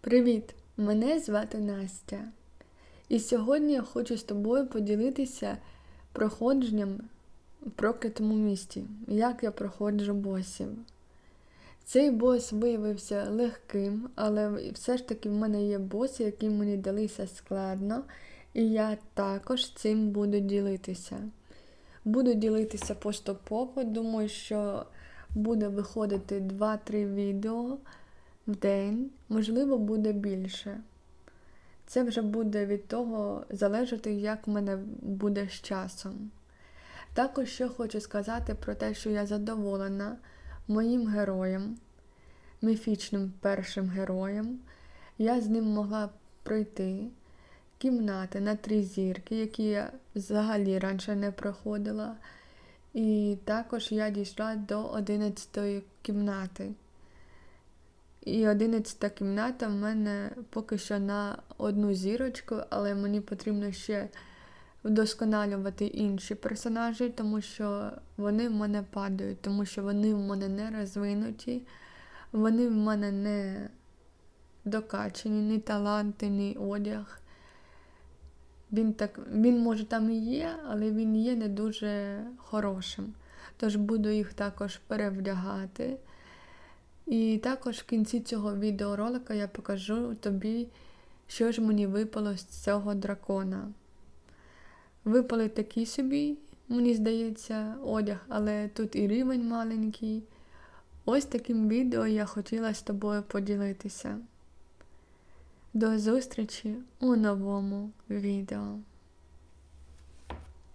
Привіт! Мене звати Настя. І сьогодні я хочу з тобою поділитися проходженням в проклятому місті, як я проходжу босів. Цей бос виявився легким, але все ж таки в мене є боси, які мені далися складно, і я також цим буду ділитися. Буду ділитися поступово, думаю, що буде виходити 2-3 відео в день, можливо, буде більше. Це вже буде від того залежати, як в мене буде з часом. Також ще хочу сказати про те, що я задоволена моїм героєм, міфічним першим героєм. Я з ним могла пройти кімнати на три зірки, які я взагалі раніше не проходила. І також я дійшла до 11 кімнати. І 11 кімната в мене поки що на одну зірочку, але мені потрібно ще вдосконалювати інші персонажі, тому що вони в мене падають, тому що вони в мене не розвинуті, вони в мене не докачані, ні таланти, ні одяг. Він так, він може там і є, але він є не дуже хорошим. Тож буду їх також перевдягати. І також в кінці цього відеоролика я покажу тобі, що ж мені випало з цього дракона. Випали такі собі, мені здається, одяг, але тут і рівень маленький. Ось таким відео я хотіла з тобою поділитися. До зустрічі у новому відео.